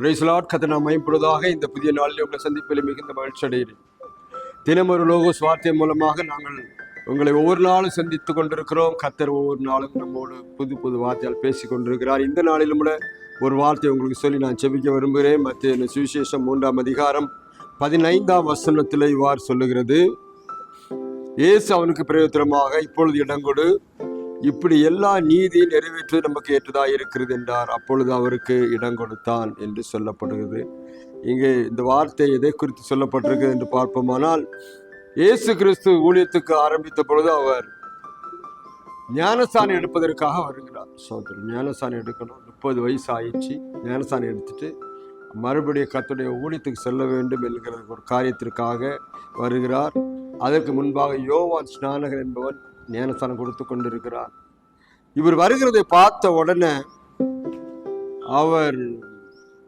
பிரைஸ்லாட் கதை நாம் இந்த புதிய நாளில் உங்களை சந்திப்பில் மிகுந்த மகிழ்ச்சி அடைகிறேன். தினம் ஒரு லோகோ சுவார்த்தை மூலமாக நாங்கள் உங்களை ஒவ்வொரு நாளும் சந்தித்து கொண்டிருக்கிறோம். கத்தர் ஒவ்வொரு நாளும் நம்மோடு புது புது வார்த்தையால் பேசி கொண்டிருக்கிறார். இந்த நாளிலும் கூட ஒரு வார்த்தை உங்களுக்கு சொல்லி நான் செபிக்க விரும்புகிறேன். மத்திய சுவிசேஷம் மூன்றாம் அதிகாரம் பதினைந்தாம் வசனத்தில் இவ்வாறு சொல்லுகிறது. இயேசு அவனுக்கு பிரயோஜனமாக இப்பொழுது இடங்கொடு இப்படி எல்லா நீதி நிறைவேற்றுவது நமக்கு ஏற்றதாக இருக்கிறது என்றார். அப்பொழுது அவருக்கு இடம் கொடுத்தான் என்று சொல்லப்படுகிறது. இங்கே இந்த வார்த்தை எதை குறித்து சொல்லப்பட்டிருக்கிறது என்று பார்ப்போமானால் இயேசு கிறிஸ்து ஊழியத்துக்கு ஆரம்பித்த பொழுது அவர் ஞானசாணி எடுப்பதற்காக வருகிறார். சோதரர் ஞானசாணி எடுக்கணும். முப்பது வயசு ஆயிடுச்சு ஞானசாணி எடுத்துட்டு மறுபடியும் கத்துடைய ஊழியத்துக்கு செல்ல வேண்டும் என்கிற ஒரு காரியத்திற்காக வருகிறார். அதற்கு முன்பாக யோவான் ஸ்நானகர் என்பவன் ஞானஸ்தானம் கொடுத்து கொண்டிருக்கிறார். இவர் வருகிறதை பார்த்த உடனே அவர்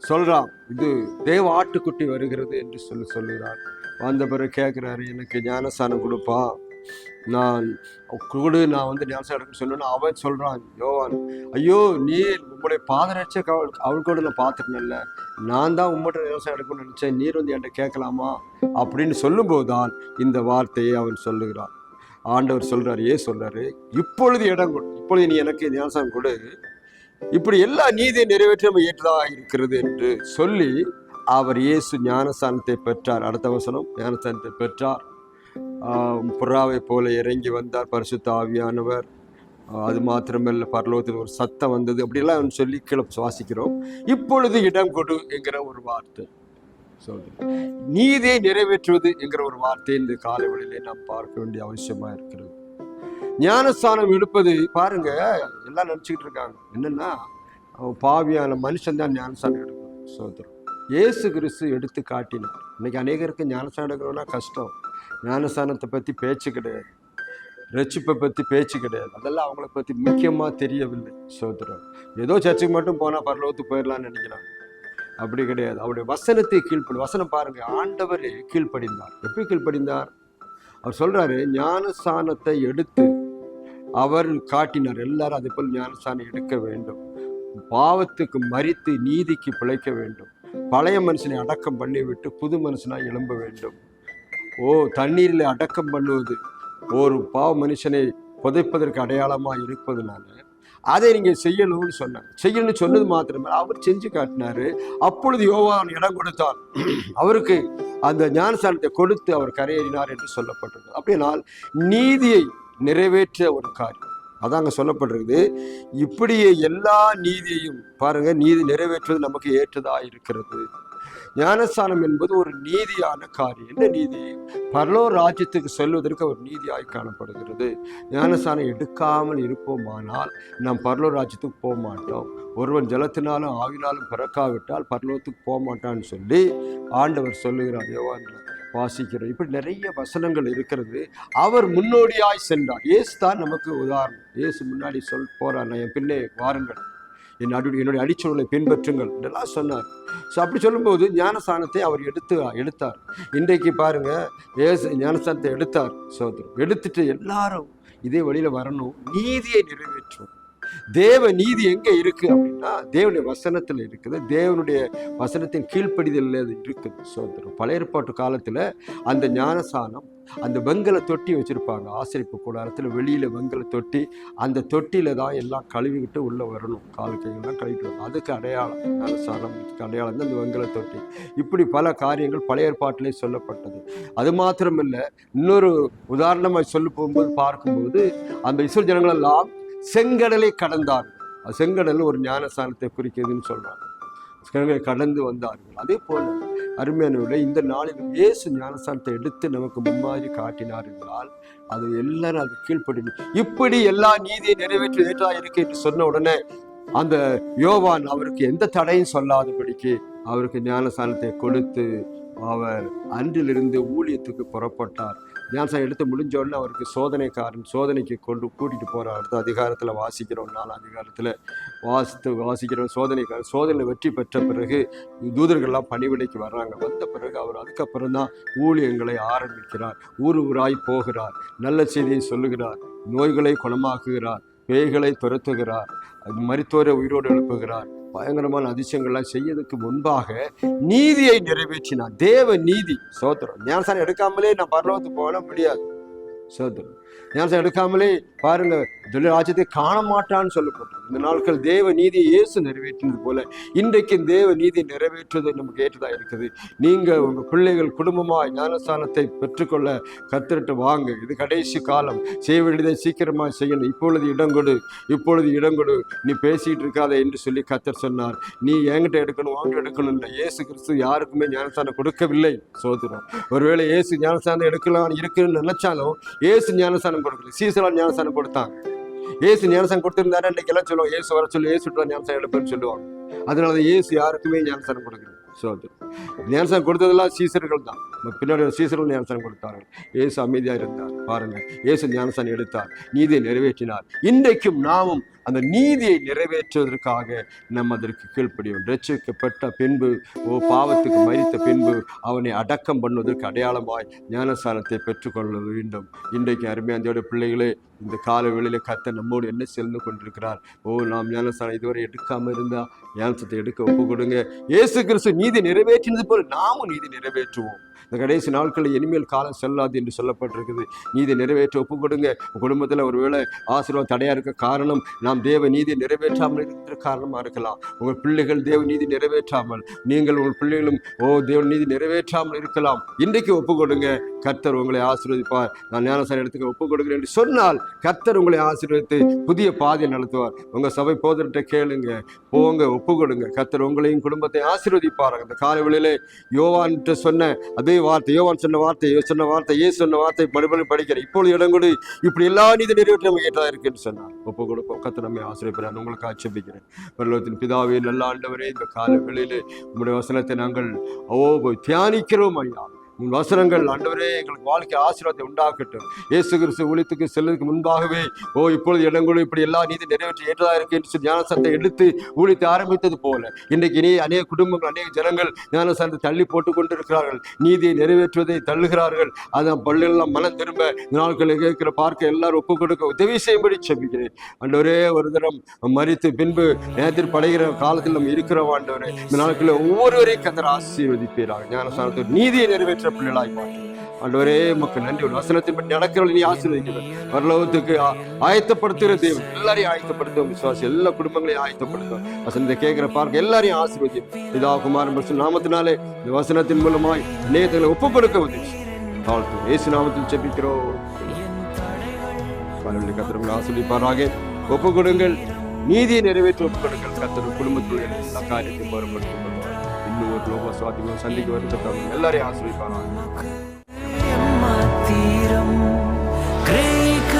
சொல்கிறார் இது தேவ ஆட்டுக்குட்டி வருகிறது என்று சொல்லி சொல்லுகிறார். வந்த பிறகு கேட்குறாரு எனக்கு ஞானஸ்தானம் கொடுப்பா. நான் கூடு நான் வந்து ஞானஸ்தானம் எடுக்க சொன்னேன்னு அவன் சொல்கிறான் யோவான். ஐயோ நீ உங்களுடைய பாதரட்ச அவள் அவள் கூட நான் பார்த்துட்டேன்ல நான் தான் உங்கள்கிட்ட ஞானஸ்தானம் எடுக்கணும்னு நினச்சேன். நீர் வந்து என்கிட்ட கேட்கலாமா? அப்படின்னு சொல்லும்போது தான் இந்த வார்த்தையை அவன் சொல்லுகிறான். ஆண்டவர் சொல்றாரு ஏன் சொல்றாரு? இப்பொழுது இடம் கொடு. இப்பொழுது நீ எனக்கு ஞானஸ்தானம் கொடு. இப்படி எல்லா நீதியை நிறைவேற்ற நம்ம ஏற்றதாக இருக்கிறது என்று சொல்லி அவர் இயேசு ஞானஸ்தானத்தை பெற்றார். அடுத்த வசனம் ஞானஸ்தானத்தை பெற்றார். புறாவை போல இறங்கி வந்தார் பரிசுத்த ஆவியானவர். அது மாத்திரமல்ல பரலோகத்தில் ஒரு சத்தம் வந்தது. அப்படிலாம் சொல்லி கீழே சுவாசிக்கிறோம். இப்பொழுது இடம் கொடு என்கிற ஒரு வார்த்தை. சொல்றேன் நீதியை நிறைவேற்றுவது என்கிற ஒரு வார்த்தை இந்த காலவெளியிலே நாம் பார்க்க வேண்டிய அவசியமா இருக்கிறது. ஞானஸ்தானம் எடுப்பது பாருங்க எல்லாம் நினச்சிக்கிட்டு இருக்காங்க. என்னன்னா அவன் பாவியான மனுஷன் தான் ஞானஸ்தானம் எடுக்கணும் சோதரம் இயேசு கிறிஸ்து எடுத்து காட்டினார். இன்னைக்கு அநேகருக்கு ஞானஸ்தானம் எடுக்கணும்னா கஷ்டம். ஞானஸ்தானத்தை பற்றி பேச்சு கிடையாது. ரட்சிப்பை பற்றி பேச்சு கிடையாது. அதெல்லாம் அவங்கள பற்றி முக்கியமாக தெரியவில்லை. சோதரம் ஏதோ சர்ச்சுக்கு மட்டும் போனால் பரலோகத்துக்கு போயிடலாம்னு நினைக்கிறாங்க. அப்படி கிடையாது. அவருடைய வசனத்தை கீழ்ப்படி வசனம் பாருங்க. ஆண்டவர் கீழ்ப்படிந்தார். எப்படி கீழ்ப்படிந்தார்? அவர் சொல்றாரு ஞானஸ்தானத்தை எடுத்து அவர் காட்டினார். எல்லாரும் அதே போல் ஞானஸ்தானம் எடுக்க வேண்டும். பாவத்துக்கு மறித்து நீதிக்கு பிழைக்க வேண்டும். பழைய மனுஷனை அடக்கம் பண்ணிவிட்டு புது மனுஷனாக எழும்ப வேண்டும். ஓ தண்ணீரில் அடக்கம் பண்ணுவது ஒரு பாவ மனுஷனை புதைப்பதற்கு அடையாளமாக இருப்பதுனால அதை நீங்கள் செய்யணும்னு சொன்னார். செய்யணும்னு சொன்னது மாத்திரமே அவர் செஞ்சு காட்டினார். அப்பொழுது யோவான் இடம் கொடுத்தார் அவருக்கு அந்த ஞானஸ்தானத்தை கொடுத்து அவர் கரையேறினார் என்று சொல்லப்பட்டிருக்கு அப்படினால் நீதியை நிறைவேற்ற ஒரு காரியம். அதாங்க சொல்லப்பட்டிருக்குது. இப்படியே எல்லா நீதியையும் பாருங்கள் நீதி நிறைவேற்றுவது நமக்கு ஏற்றதாக இருக்கிறது. ஞானஸ்தானம் என்பது ஒரு நீதியான காரியம். என்ன நீதி? பரலோ ராஜ்யத்துக்கு செல்வதற்கு ஒரு நீதியாய் காணப்படுகிறது. ஞானஸ்தானம் எடுக்காமல் இருப்போமானால் நாம் பரலோ ராஜ்யத்துக்கு போக மாட்டோம். ஒருவன் ஜலத்தினாலும் ஆவினாலும் பிறக்காவிட்டால் பரலோகத்துக்கு போக மாட்டான்னு சொல்லி ஆண்டவர் சொல்லுகிறார். யோவான்ல வாசிக்கிறோம். இப்படி நிறைய வசனங்கள் இருக்கிறது. அவர் முன்னோடியாய் சென்றார். ஏசு தான் நமக்கு உதாரணம். ஏசு முன்னாடி சொல் போறார். என் பின்னே வாருங்கள். என்னுடைய அடிச்சொல்லை பின்பற்றுங்கள் இதெல்லாம் சொன்னார். ஸோ அப்படி சொல்லும்போது ஞானஸ்தானத்தை அவர் எடுத்து எடுத்தார். இன்றைக்கு பாருங்கள் ஏசு ஞானஸ்தானத்தை எடுத்தார். சோதரம் எடுத்துட்டு எல்லாரும் இதே வழியில் வரணும் நீதியை நிறைவேற்றும் தேவ நீதி எங்க இருக்கு அப்படின்னா தேவனுடைய வசனத்துல இருக்குது. தேவனுடைய வசனத்தின் கீழ்ப்படிதல் அது இருக்குது. சோதரம் பழைய ஏற்பாட்டு காலத்துல அந்த ஞானசானம் அந்த வெங்கல தொட்டி வச்சிருப்பாங்க. ஆசிரிப்பு கூடாரத்தில் வெளியில வெங்கல தொட்டி அந்த தொட்டியில் தான் எல்லாம் கழுவிக்கிட்டு உள்ள வரணும். கால் கைகள்லாம் கழுவிட்டு வரணும். அதுக்கு அடையாளம் ஞானசானம் அடையாளம் தான் அந்த வெங்கல தொட்டி. இப்படி பல காரியங்கள் பழைய ஏற்பாட்டிலே சொல்லப்பட்டது. அது மாத்திரமில்ல இன்னொரு உதாரணமாக சொல்ல போகும்போது பார்க்கும்போது அந்த இஸ்ரேல் ஜனங்கள் எல்லாம் செங்கடலை கடந்தார்கள் செங்கடல் ஒரு ஞானஸ்தானத்தை குறிக்கிறதுன்னு சொல்றாங்க செங்கடலை கடந்து வந்தார்கள். அதே போல அருமையானவர்களே இந்த நாளிலும் இயேசு ஞானஸ்தானத்தை எடுத்து நமக்கு முன்மாதிரி காட்டினார் என்றால் அது எல்லாரும் அது கீழ்ப்படி இப்படி எல்லா நீதியை நிறைவேற்றி ஏற்றா இருக்கு என்று சொன்ன உடனே அந்த யோவான் அவருக்கு எந்த தடையும் சொல்லாதபடிக்கு அவருக்கு ஞானஸ்தானத்தை கொடுத்து அவர் அன்றிலிருந்து ஊழியத்துக்கு புறப்பட்டார். ஞானசானம் எடுத்து முடிஞ்ச உடனே அவருக்கு சோதனைக்காரன் சோதனைக்கு கொண்டு கூட்டிட்டு போறார் அடுத்த அதிகாரத்தில் வாசிக்கிறோம் நாலு அதிகாரத்தில் வாசித்து வாசிக்கிறோம் சோதனைக்காரன் சோதனை வெற்றி பெற்ற பிறகு தூதர்கள்லாம் பணிவிடைக்கு வர்றாங்க. வந்த பிறகு அவர் அதுக்கப்புறம் தான் ஊழியங்களை ஆரம்பிக்கிறார். ஊர் ஊராய் போகிறார். நல்ல செய்தியை சொல்லுகிறார். நோய்களை குணமாக்குகிறார். பேய்களை துரத்துகிறார். மருத்துவரை உயிரோடு எழுப்புகிறார். பயங்கரமான அதிசயங்கள்லாம் செய்யறதுக்கு முன்பாக நீதியை நிறைவேற்றினார். தேவ நீதி சோத்திரம். ஞானசாரம் எடுக்காமலே நான் பரலோகத்துக்கு போக முடியாது. சோத்திரம். ஞானசாரம் எடுக்காமலே பாருங்க தொழில் ராஜ்யத்தை காண மாட்டான்னு சொல்லப்பட்டது இந்த நாட்கள் தேவ நீதியை இயேசு நிறைவேற்றினது போல இன்றைக்கு தேவ நீதி நிறைவேற்றுவது நமக்கு ஏற்றதாக இருக்குது. நீங்கள் உங்கள் பிள்ளைகள் குடும்பமாக ஞானஸ்தானத்தை பெற்றுக்கொள்ள கத்திரிட்டு வாங்க. இது கடைசி காலம். செய்ய வேண்டியதை சீக்கிரமாக செய்யணும். இப்பொழுது இடம் கொடு. இப்பொழுது இடம் கொடு. நீ பேசிகிட்டு இருக்காத என்று சொல்லி கத்தர் சொன்னார். நீ என்கிட்ட எடுக்கணும் அவங்க எடுக்கணும் இல்லை ஏசு கிறிஸ்து யாருக்குமே ஞானஸ்தானம் கொடுக்கவில்லை. சோதரம் ஒருவேளை ஏசு ஞானஸ்தானம் எடுக்கலாம் இருக்குன்னு நினைச்சாலும் ஏசு ஞானஸ்தானம் கொடுக்கல. சீசலால் ஞானஸ்தானம் கொடுத்தாங்க இயேசு ஞானசம் கொடுத்திருந்தாரு? இன்னைக்கு எல்லாம் சொல்லுவோம். ஏசு வர சொல்லு இயேசு ஞானசம் எடுப்பேன்னு சொல்லுவாங்க அதனால ஏசு யாருக்குமே ஞானசனம் கொடுக்கல. சோதரம் ஞானஸ்தானம் கொடுத்ததெல்லாம் சீசர்கள் தான். பின்னாடி ஒரு சீசர்கள் ஞானசனம் கொடுத்தார்கள். ஏசு அமைதியாக இருந்தார். பாருங்க. ஏசு ஞானசன் எடுத்தார். நீதியை நிறைவேற்றினார். இன்றைக்கும் நாமும் அந்த நீதியை நிறைவேற்றுவதற்காக நம்ம அதற்கு கீழ்ப்படியும். ரட்சிக்கப்பட்ட பின்பு ஓ பாவத்துக்கு மறித்த பின்பு அவனை அடக்கம் பண்ணுவதற்கு அடையாளமாய் ஞானஸ்தானத்தை பெற்றுக்கொள்ள வேண்டும். இன்றைக்கு அருமையாந்தியோட பிள்ளைகளே இந்த கால வேளையில கத்த நம்மோடு என்ன செல்ந்து கொண்டிருக்கிறார்? ஓ நாம் ஞானஸ்தானம் இதுவரை எடுக்காமல் இருந்தால் ஞானசத்தை எடுக்க ஒப்பு கொடுங்க. இயேசு கிறிஸ்து நீதி நிறைவேற்றினது போல் நாமும் நீதி நிறைவேற்றுவோம். இந்த கடைசி நாட்களில் இனிமேல் காலம் செல்லாது என்று சொல்லப்பட்டிருக்குது. நீதி நிறைவேற்ற ஒப்பு கொடுங்க குடும்பத்தில் ஒருவேளை ஆசீர்வாதம் தடையாக இருக்க காரணம் நாம் தேவ நீதி நிறைவேற்றாமல் இருக்கிற காரணமாக இருக்கலாம். உங்கள் பிள்ளைகள் தேவ நீதி நிறைவேற்றாமல் நீங்கள் உங்கள் பிள்ளைகளும் ஓ தேவ நீதி நிறைவேற்றாமல் இருக்கலாம். இன்றைக்கு ஒப்பு கொடுங்க கர்த்தர் உங்களை ஆசீர்வதிப்பார். நான் ஞானசார இடத்துக்கு ஒப்பு கொடுக்கிறேன் என்று சொன்னால் கர்த்தர் உங்களை ஆசீர்வதித்து புதிய பாதையை நடத்துவார். உங்கள் சபை போதர்கிட்ட கேளுங்க போங்க ஒப்பு கொடுங்க. கர்த்தர் உங்களையும் குடும்பத்தை ஆசீர்வதிப்பார் அந்த காலவெளியிலே யோவான்கிட்ட சொன்ன அதே வார்த்தை யோவான் சொன்ன வார்த்தை சொன்ன வார்த்தை ஏ சொன்ன வார்த்தை மறுபடியும் படிக்கிறேன் இப்பொழுது இடம் கொடு இப்படி எல்லா நீதி நிறைவேற்ற நம்ம இருக்குன்னு சொன்னார். ஒப்பு கொடுப்போம். கர்த்தர் நம்மை ஆசீர்வதிப்பார் உங்களுக்கு ஆட்சேபிக்கிறேன். பரலோகத்தின் பிதாவே நல்ல ஆண்டவரே இந்த காலவெளியிலே உங்களுடைய வசனத்தை நாங்கள் ஓ தியானிக்கிறோம் ஐயா. உன் வசனங்கள் ஆண்டவரே எங்களுக்கு வாழ்க்கை ஆசீர்வாதத்தை உண்டாக்கட்டும் இயேசு கிறிஸ்து ஒழித்துக்கு செல்லுக்கு முன்பாகவே ஓ இப்பொழுது இடங்களும் இப்படி எல்லா நீதி நிறைவேற்றி ஏற்றதாக இருக்கு என்று சொல்லி ஞானசனத்தை எடுத்து ஊழித்து ஆரம்பித்தது போல இன்றைக்கு நீ அநேக குடும்பங்கள் அநேக ஜனங்கள் ஞானசனத்தை தள்ளி போட்டு கொண்டிருக்கிறார்கள். நீதியை நிறைவேற்றுவதை தள்ளுகிறார்கள். அதான் பள்ளெல்லாம் மனம் திரும்ப இந்த நாட்களை கேட்கிற பார்க்க எல்லாரும் ஒப்பு கொடுக்க உதவி செய்யும்படி செபிக்கிறேன். ஆண்டவரே ஒரு தரம் மறித்து பின்பு நேரத்தில் படைகிற காலத்தில் நம்ம இருக்கிறோம் ஆண்டவரே. இந்த நாட்களில் ஒவ்வொருவரையும் கத்தர் ஆசீர்வதிப்பீராக. ஞானஸ்தானத்தில் நீதியை நிறைவேற்ற பிள்ளைகளாய் மாற்றும் ஆண்டவரே உமக்கு நன்றி. ஒரு வசனத்தின் பற்றி நடக்கிறவர்கள் நீ ஆசீர்வதிக்கிறேன் வரலோகத்துக்கு ஆயத்தப்படுத்துகிற தேவன். எல்லாரையும் ஆயத்தப்படுத்தும் விசுவாசி. எல்லா குடும்பங்களையும் ஆயத்தப்படுத்தும் வசனத்தை கேட்கிற பார்க்க எல்லாரையும் ஆசீர்வதியும். இதா குமாரன் பரிசு நாமத்தினாலே இந்த வசனத்தின் மூலமாய் நேயத்தை ஒப்பு கொடுக்க தாழ்த்து இயேசு நாமத்தில் செபிக்கிறோம் கத்திரங்களை ஆசிரியப்பாராக ஒப்பு கொடுங்கள் நீதியை நிறைவேற்றி ஒப்பு கொடுங்கள் கத்திர குடும்பத்தில் எல்லா காரியத்தையும் பொறுப்படுத்திக் ஒரு லோகோ சுவாதிகளும் சந்திக்க வருத்தப்பட்டவங்க எல்லாரையும் ஆசிரியப்பாங்க தீரம் கிரகிக்க